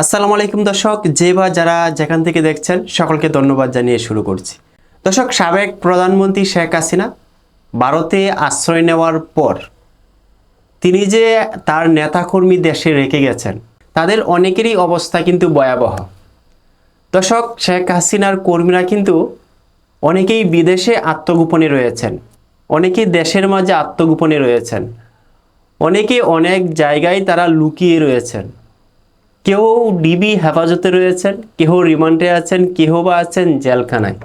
আসসালামু আলাইকুম দর্শক, যে বা যারা যেখান থেকে দেখছেন, সকলকে ধন্যবাদ জানিয়ে শুরু করছি। দর্শক, সাবেক প্রধানমন্ত্রী শেখ হাসিনা ভারতে আশ্রয় নেওয়ার পর তিনি যে তার নেতাকর্মী দেশে রেখে গেছেন, তাদের অনেকেরই অবস্থা কিন্তু ভয়াবহ। দর্শক, শেখ হাসিনার কর্মীরা কিন্তু অনেকেই বিদেশে আত্মগোপনে রয়েছেন অনেকেই দেশের মাঝে আত্মগোপনে রয়েছেন, অনেকে অনেক জায়গায় তারা লুকিয়ে রয়েছেন। কেউ ডিবি হেফাজতে রয়েছেন, কেহ রিমান্ডে আছেন, কেহ বা আছেন জেলখানায়।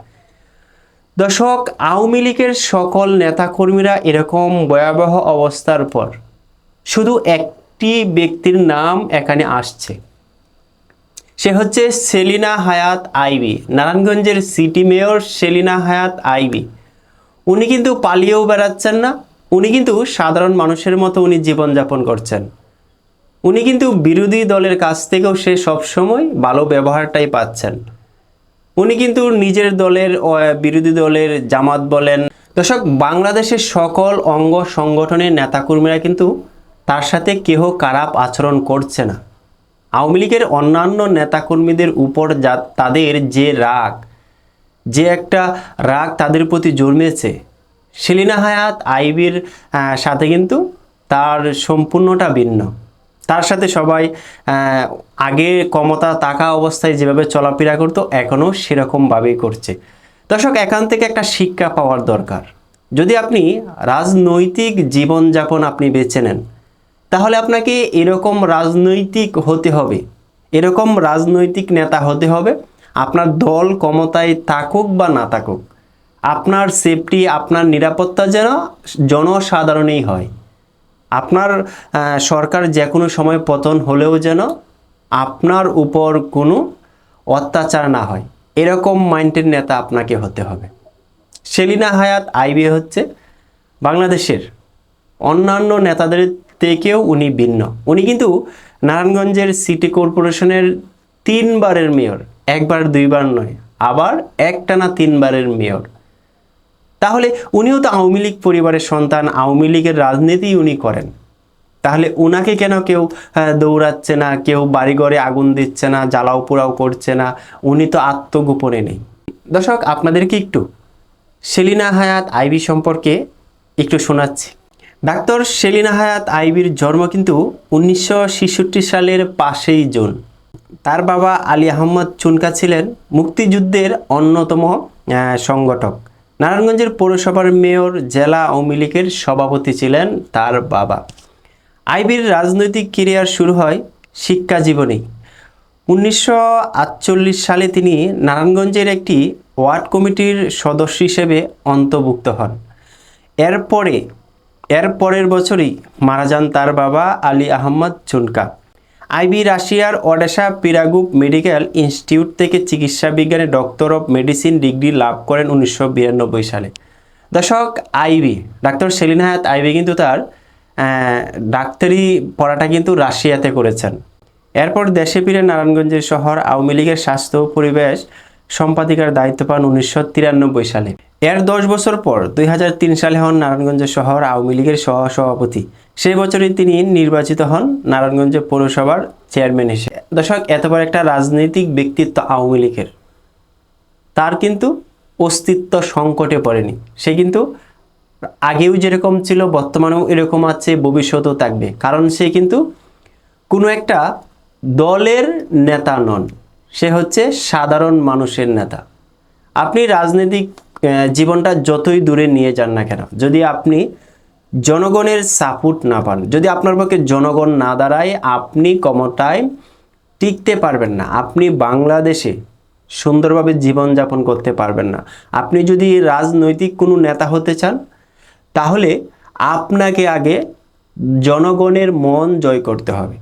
দর্শক, আওয়ামী লীগের সকল নেতাকর্মীরা এরকম ভয়াবহ অবস্থার পর শুধু একটি ব্যক্তির নাম এখানে আসছে। সে হচ্ছে সেলিনা হায়াত আইবি, নারায়ণগঞ্জের সিটি মেয়র সেলিনা হায়াত আইবি। উনি কিন্তু পালিয়েও বেড়াচ্ছেন না, উনি কিন্তু সাধারণ মানুষের মতো উনি জীবনযাপন করছেন। উনি কিন্তু বিরোধী দলের কাছ থেকেও সে সবসময় ভালো ব্যবহারটাই পাচ্ছেন। উনি কিন্তু নিজের দলের বিরোধী দলের জামাত বলেন। দর্শক, বাংলাদেশের সকল অঙ্গ সংগঠনের নেতাকর্মীরা কিন্তু তার সাথে কেহ খারাপ আচরণ করছে না। আওয়ামী লীগের অন্যান্য নেতাকর্মীদের উপর যা, তাদের যে রাগ, যে একটা রাগ তাদের প্রতি জন্মেছে, সেলিনা হায়াত আইবির সাথে কিন্তু তার সম্পূর্ণটা ভিন্ন। তার সাথে সবাই আগে ক্ষমতা তাকা অবস্থায় যেভাবে চলাফেরা করতো, এখনও সেরকমভাবেই করছে। দর্শক, এখান থেকে একটা শিক্ষা পাওয়ার দরকার। যদি আপনি রাজনৈতিক জীবনযাপন আপনি বেছে নেন, তাহলে আপনাকে এরকম রাজনৈতিক হতে হবে। এরকম রাজনৈতিক নেতা হতে হবে, আপনার দল ক্ষমতায় থাকুক বা না থাকুক, আপনার সেফটি আপনার নিরাপত্তা যেন জনসাধারণেই হয়। আপনার সরকার যে কোনো সময় পতন হলেও যেন আপনার উপর কোনো অত্যাচার না হয়। এরকম মাইন্ডের নেতা আপনাকে হতে হবে। সেলিনা হায়াত আইবি হচ্ছে বাংলাদেশের অন্যান্য নেতাদের থেকেও উনি ভিন্ন। উনি কিন্তু নারায়ণগঞ্জের সিটি কর্পোরেশনের তিনবারের মেয়র। একবার, দুইবার নয়, আবার একটানা তিনবারের মেয়র। তাহলে উনিও তো আওয়ামী লীগ পরিবারের সন্তান, আওয়ামী লীগের রাজনীতি উনি করেন। তাহলে উনাকে কেন কেউ দৌড়াচ্ছে না, কেউ বাড়িঘরে আগুন দিচ্ছে না, জ্বালাও পোড়াও করছে না? উনি তো আত্মগোপনে নেই। দর্শক, আপনাদেরকে একটু সেলিনা হায়াত আইবি সম্পর্কে একটু শোনাচ্ছি। ডাক্তার সেলিনা হায়াত আইবির জন্ম কিন্তু উনিশশো সালের পাঁচই জুন। তার বাবা আলী আহমদ চুনকা ছিলেন মুক্তিযুদ্ধের অন্যতম সংগঠক। নারায়ণগঞ্জের পৌরসভার মেয়র, জেলা আওয়ামী লীগের সভাপতি ছিলেন তার বাবা। আইবির রাজনৈতিক ক্যারিয়ার শুরু হয় শিক্ষা জীবনে উনিশশো সালে তিনি নারায়ণগঞ্জের একটি ওয়ার্ড কমিটির সদস্য হিসেবে অন্তর্ভুক্ত হন। এরপরে এর পরের বছরই মারা যান তার বাবা আলী আহমদ চুনকা। আইবি রাশিয়ার ওডেসা পিরাগুপ মেডিকেল ইনস্টিটিউট থেকে চিকিৎসা বিজ্ঞানে ডক্টর অফ মেডিসিন ডিগ্রি লাভ করেন উনিশশো বিরানব্বই সালে। দর্শক, আইবি, ডাক্তার সেলিনা হায়াত আইবি কিন্তু তার ডাক্তারি পড়াটা কিন্তু রাশিয়াতে করেছেন। এরপর দেশে ফিরে নারায়ণগঞ্জের শহর আওয়ামী লীগের স্বাস্থ্য পরিবেশ সম্পাদিকার দায়িত্ব পান উনিশশো তিরানব্বই সালে। এর দশ বছর পর দুই হাজার তিন সালে হন নারায়ণগঞ্জ শহর আওয়ামী লীগের সহ সভাপতি সেই বছরই তিনি নির্বাচিত হন নারায়ণগঞ্জ পৌরসভার চেয়ারম্যান হিসেবে। দর্শক এতবার একটা রাজনৈতিক ব্যক্তিত্ব আওয়ামী লীগের। তার কিন্তু অস্তিত্ব সংকটে পড়েনি। সে কিন্তু আগেও যেরকম ছিল, বর্তমানেও এরকম আছে, ভবিষ্যতেও থাকবে। কারণ সে কিন্তু কোনো একটা দলের নেতা নন। সে হচ্ছে সাধারণ মানুষের নেতা। আপনি রাজনৈতিক জীবনটা যতই দূরে নিয়ে যান না কেন, যদি আপনি জনগণের সাপোর্ট না পান, যদি আপনার পক্ষে জনগণ না দাঁড়ায়, আপনি ক্ষমতায় টিকতে পারবেন না। আপনি বাংলাদেশে সুন্দরভাবে জীবনযাপন করতে পারবেন না। আপনি যদি রাজনৈতিক কোনো নেতা হতে চান, তাহলে আপনাকে আগে জনগণের মন জয় করতে হবে।